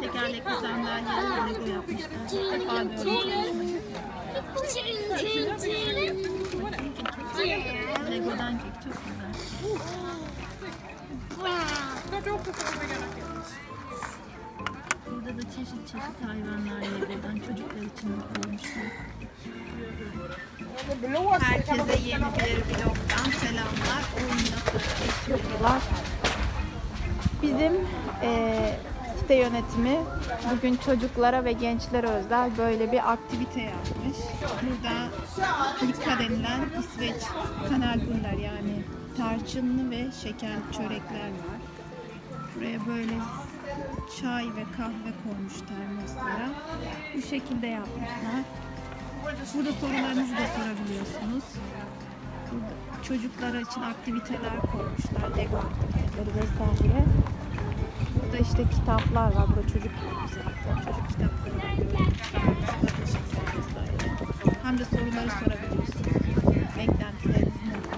Tekerlekli sandalye Lego yapmışlar. Defa görüyorum. Lego'dan kek çok güzel. Burada da çeşit çeşit hayvanlar Lego'dan çocuklar için koymuşlar. Herkese yeni yapıyorlar. Bizim eee site yönetimi bugün çocuklara ve gençlere özel böyle bir aktivite yapmış. Burada Lika denilen İsveç kanalbuller yani tarçınlı ve şeker çörekler var. Buraya böyle çay ve kahve koymuş termoslara. Bu şekilde yapmışlar. Burada sorularınızı da sorabiliyorsunuz. Çocuklar için aktiviteler koymuşlar. Lego aktiviteleri vesaire. Burada işte kitaplar var. Burada çocuk kitapları, çocuk kitapları var. Hem de soruları sorabiliyorsunuz. Beklentileriniz ne diye.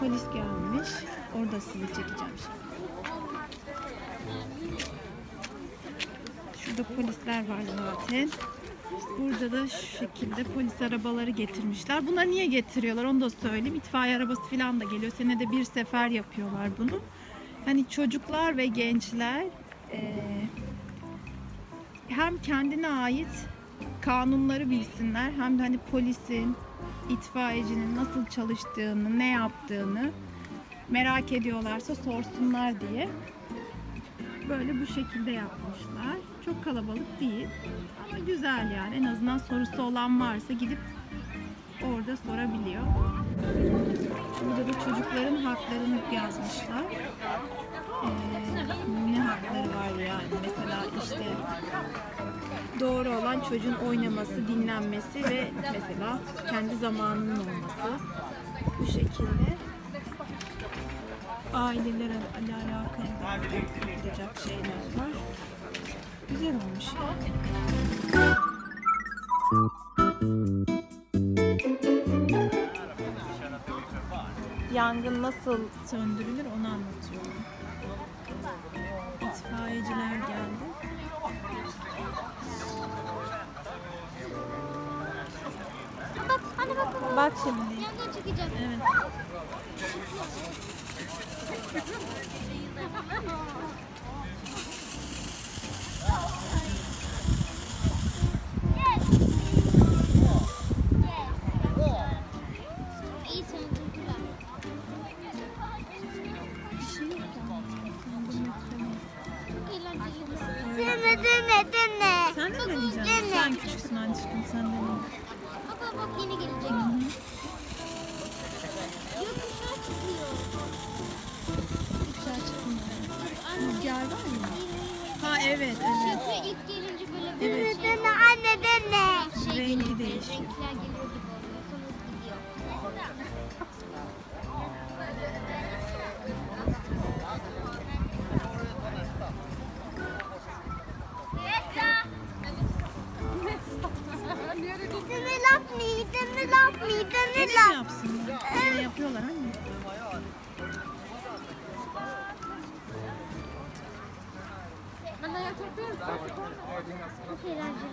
Polis gelmiş. Orada sizi çekeceğim şimdi. Şurada polisler var zaten. Burada da şu şekilde polis arabaları getirmişler. Bunları niye getiriyorlar onu da söyleyeyim. İtfaiye arabası falan da geliyor. Senede bir sefer yapıyorlar bunu. Hani çocuklar ve gençler eee, hem kendine ait kanunları bilsinler hem de hani polisin, itfaiyecinin nasıl çalıştığını, ne yaptığını merak ediyorlarsa sorsunlar diye böyle bu şekilde yapmışlar. Çok kalabalık değil ama güzel yani. En azından sorusu olan varsa gidip orada sorabiliyor. Burada da çocukların haklarını yazmışlar. Ee, ne hakları var yani? Mesela işte doğru olan çocuğun oynaması, dinlenmesi ve mesela kendi zamanının olması. Bu şekilde aileler ile alakalı yapılacak şeyler var. Güzel olmuş ya. Yangın nasıl söndürülür onu anlatıyor. Bak şimdi. Yangın çıkacak. Evet. Dene dene dene. Sen de deneyeceksin. Sen küçüksün aşkım sen de Bak yeni gelecek. Yokuşlar çıkıyor. Güzel çıkmıyor. Rüzgar var mı? Ha evet evet. yapıyor ilk gelince böyle bir Dene şey. dene anne dene. şey Rengi değişiyor. Renkler geliyor Dene laf mi? Dene Öyle yapıyorlar anne. Çok eğlenceli.